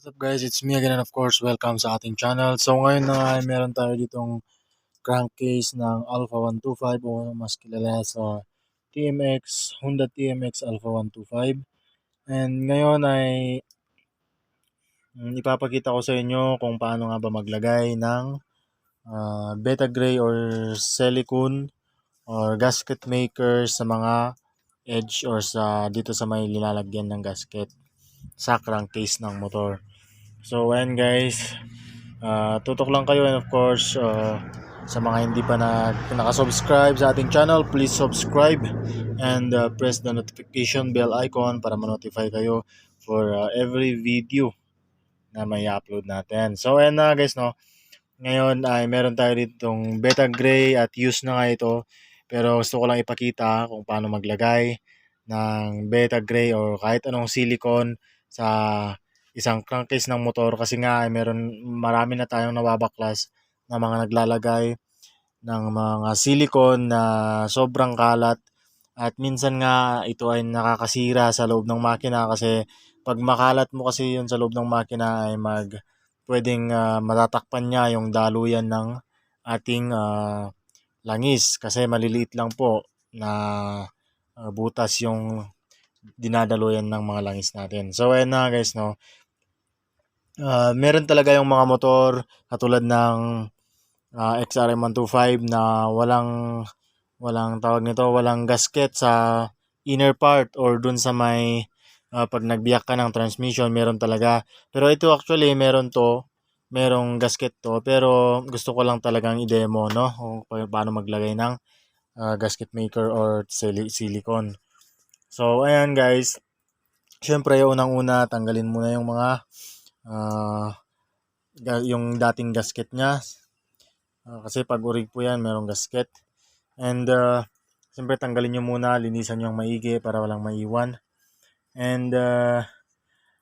What's up guys, it's me again and of course welcome sa ating channel. So ngayon na ay meron tayo ditong crankcase ng Alpha 125 o mas kilala sa TMX, Honda TMX Alpha 125. And ngayon ay mm, ipapakita ko sa inyo kung paano nga ba maglagay ng ah, beta gray or silicone or gasket maker sa mga edge or sa dito sa may lilalagyan ng gasket sa crankcase ng motor. So, ayan guys. Ah, tutok lang kayo and of course, ah, sa mga hindi pa na nakasubscribe sa ating channel, please subscribe and ah, press the notification bell icon para ma-notify kayo for ah, every video na may upload natin. So, ayan na guys, no. Ngayon ay meron tayo ditong beta gray at use na nga ito. Pero gusto ko lang ipakita kung paano maglagay ng beta gray or kahit anong silicone sa isang crankcase ng motor kasi nga ay meron marami na tayong nababaklas na mga naglalagay ng mga silicone na sobrang kalat at minsan nga ito ay nakakasira sa loob ng makina kasi pag makalat mo kasi yun sa loob ng makina ay mag pwedeng ah, matatakpan niya yung daluyan ng ating ah, langis kasi maliliit lang po na ah, butas yung dinadaluyan ng mga langis natin. So ayan na guys no. Ah, meron talaga yung mga motor katulad ng ah, XRM 125 na walang walang tawag nito, walang gasket sa inner part or dun sa may ah, pag nagbiyak ka ng transmission, meron talaga. Pero ito actually meron to, merong gasket to, pero gusto ko lang talagang i-demo no kung pa- paano maglagay ng ah, gasket maker or sili- silicone. So ayan guys, syempre unang-una tanggalin muna yung mga ga- yung dating gasket niya. Ah, kasi pag urig po yan, merong gasket. And uh, siyempre tanggalin nyo muna, linisan nyo ang maigi para walang maiwan. And uh,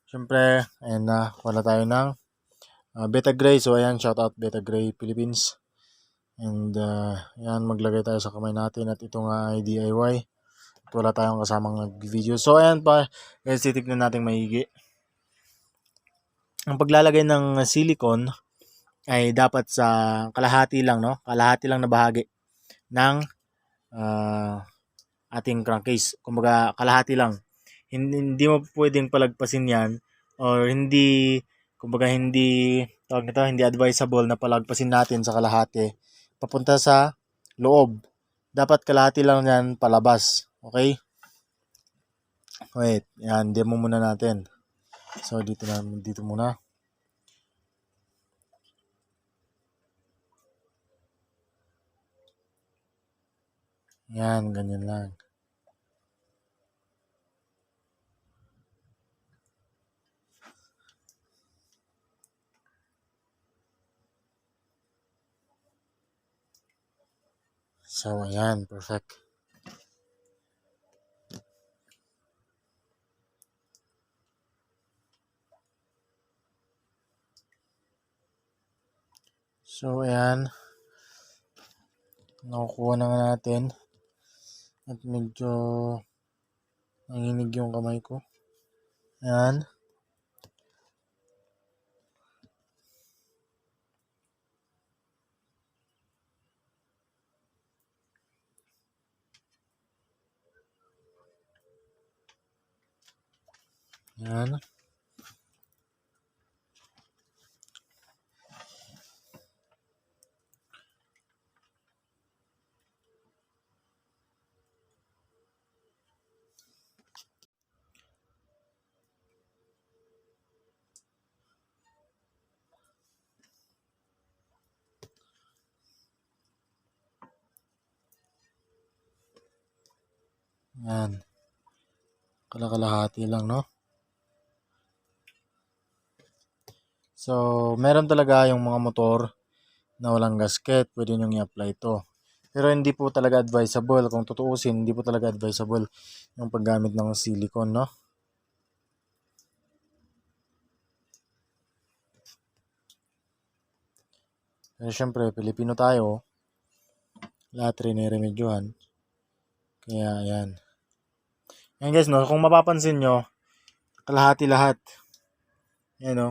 siyempre, ayan na, wala tayo ng ah, Beta Gray. So ayan, shout out Beta Gray Philippines. And uh, ayan, maglagay tayo sa kamay natin at ito nga ay DIY. At wala tayong kasamang nag-video. So ayan pa, guys, titignan natin maigi. Ang paglalagay ng silicone ay dapat sa kalahati lang, no? Kalahati lang na bahagi ng ah, ating crankcase. Kumbaga, kalahati lang. Hindi, hindi mo pwedeng palagpasin yan or hindi, kumbaga, hindi, tawag nito, hindi advisable na palagpasin natin sa kalahati papunta sa loob. Dapat kalahati lang yan palabas. Okay? Wait, yan, demo muna natin. So, dito na, dito muna. Yan, ganyan lang. So, ayan, perfect. So, ayan. Nakukuha na nga natin. At medyo nanginig yung kamay ko. Ayan. Ayan. Ayan. Kalakalahati lang, no? So, meron talaga yung mga motor na walang gasket, pwede nyo i-apply ito. Pero hindi po talaga advisable, kung tutuusin, hindi po talaga advisable yung paggamit ng silicone, no? Pero syempre, Pilipino tayo, lahat riniremedyohan. Kaya, ayan. Ayan guys, no, kung mapapansin nyo, kalahati lahat. Ayan, no.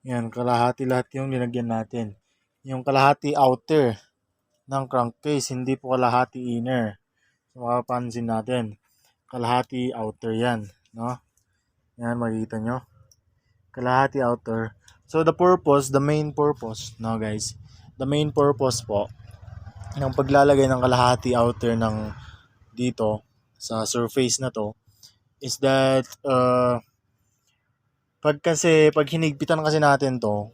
Ayan, kalahati lahat yung linagyan natin. Yung kalahati outer ng crankcase, hindi po kalahati inner. So, mapapansin natin, kalahati outer yan, no? Ayan, makikita nyo. Kalahati outer. So, the purpose, the main purpose, no guys, the main purpose po, ng paglalagay ng kalahati outer ng dito, sa surface na to, is that, uh, pag kasi, pag hinigpitan kasi natin to,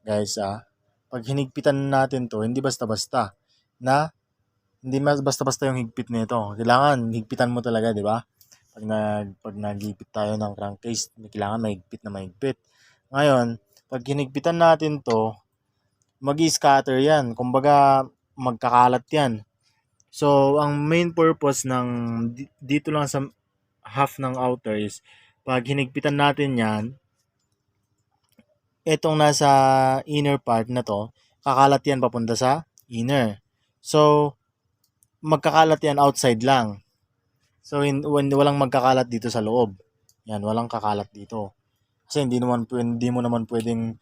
guys, ah, pag hinigpitan natin to, hindi basta-basta, na, hindi mas basta-basta yung higpit nito. Kailangan, higpitan mo talaga, di ba? Pag nag, pag naghigpit tayo ng crankcase, kailangan mahigpit na mahigpit. Ngayon, pag hinigpitan natin to, mag-scatter yan. Kumbaga, magkakalat yan. So, ang main purpose ng di- dito lang sa half ng outer is pag hinigpitan natin yan, itong nasa inner part na to, kakalat yan papunta sa inner. So, magkakalat yan outside lang. So, in, when walang magkakalat dito sa loob. Yan, walang kakalat dito. Kasi hindi naman hindi mo naman pwedeng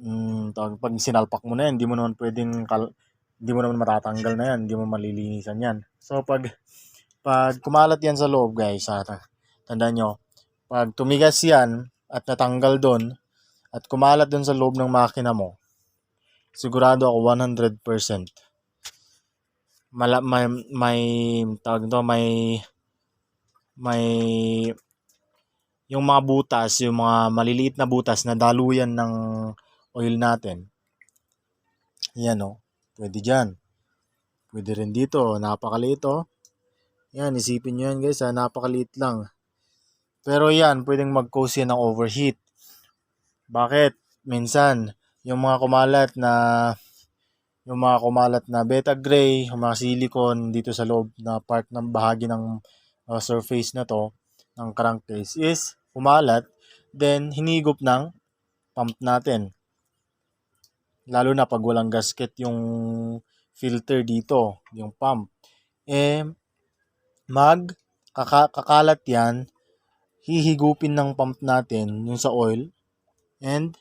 mm, tawag, pag sinalpak mo na yan, hindi mo naman pwedeng kal- hindi mo naman matatanggal na yan, hindi mo malilinisan yan. So pag pag kumalat yan sa loob, guys, ha, ta- tandaan nyo, pag tumigas yan at natanggal doon at kumalat doon sa loob ng makina mo, sigurado ako 100% mala, may, may tawag nito, may may yung mga butas, yung mga maliliit na butas na daluyan ng oil natin. Yan o. Pwede dyan. Pwede rin dito. Napakaliit o. Yan, isipin nyo yan guys ha. Napakaliit lang. Pero yan, pwedeng mag-cause yan ng overheat. Bakit? Minsan, yung mga kumalat na yung mga kumalat na beta gray, yung mga silicone dito sa loob na part ng bahagi ng uh, surface na to ng crankcase is kumalat, then hinigop ng pump natin. Lalo na pag walang gasket yung filter dito, yung pump. Eh, mag kaka, kakalat yan, hihigupin ng pump natin yung sa oil, and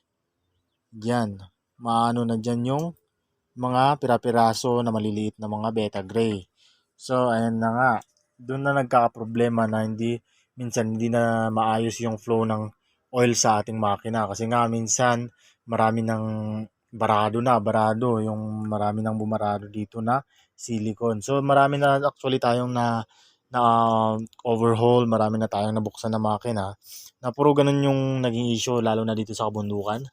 yan, maano na dyan yung mga pirapiraso na maliliit na mga beta gray. So, ayan na nga. Doon na nagkakaproblema na hindi minsan hindi na maayos yung flow ng oil sa ating makina kasi nga minsan marami ng barado na, barado, yung marami nang bumarado dito na silicone. So marami na actually tayong na na uh, overhaul, marami na tayong nabuksan na makina na puro ganun yung naging issue lalo na dito sa kabundukan,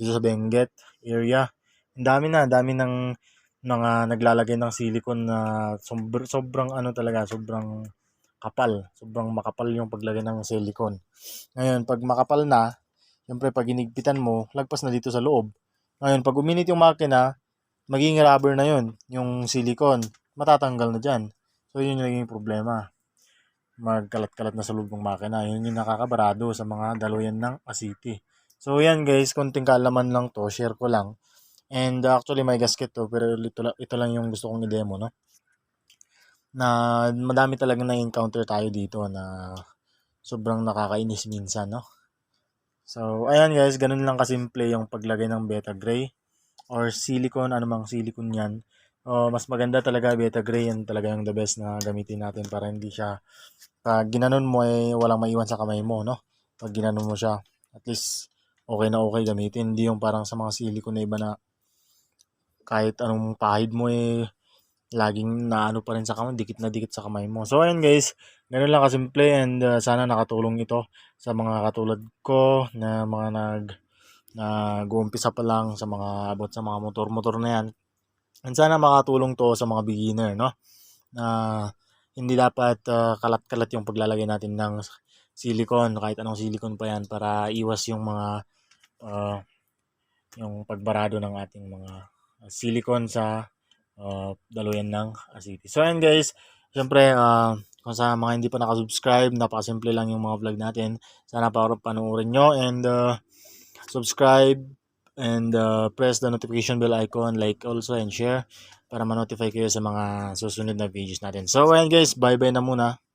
dito sa Benguet area. Ang dami na, dami ng mga naglalagay ng silicone na sobrang, sobrang ano talaga, sobrang kapal. Sobrang makapal yung paglagay ng silicone. Ngayon, pag makapal na, siyempre pag inigpitan mo, lagpas na dito sa loob. Ngayon, pag uminit yung makina, magiging rubber na yun, yung silicone. Matatanggal na dyan. So, yun yung naging problema. Magkalat-kalat na sa loob ng makina. Yun yung nakakabarado sa mga daluyan ng asiti. So, yan guys, konting kaalaman lang to. Share ko lang. And uh, actually, may gasket to. Pero ito, ito lang yung gusto kong i-demo, no? na madami talaga na-encounter tayo dito na sobrang nakakainis minsan, no? So, ayan guys, ganun lang kasimple yung paglagay ng beta gray or silicone, anumang silicone yan. Uh, mas maganda talaga beta gray, yan talaga yung the best na gamitin natin para hindi siya, pag ginanon mo eh, walang maiwan sa kamay mo, no? Pag ginanon mo siya, at least okay na okay gamitin. Hindi yung parang sa mga silicone na iba na kahit anong pahid mo eh, laging naano pa rin sa kamay, dikit na dikit sa kamay mo. So, ayun guys, ganun lang kasimple and uh, sana nakatulong ito sa mga katulad ko na mga nag nag-uumpisa pa lang sa mga about sa mga motor-motor na yan. And sana makatulong to sa mga beginner, no? Na hindi dapat uh, kalat-kalat yung paglalagay natin ng silicone, kahit anong silicone pa yan para iwas yung mga uh, yung pagbarado ng ating mga silicone sa uh, daluyan ng asiti. So, ayan guys, syempre, uh, kung sa mga hindi pa nakasubscribe, napakasimple lang yung mga vlog natin. Sana pa panoorin nyo and uh, subscribe and uh, press the notification bell icon, like also and share para ma-notify kayo sa mga susunod na videos natin. So, ayan guys, bye-bye na muna.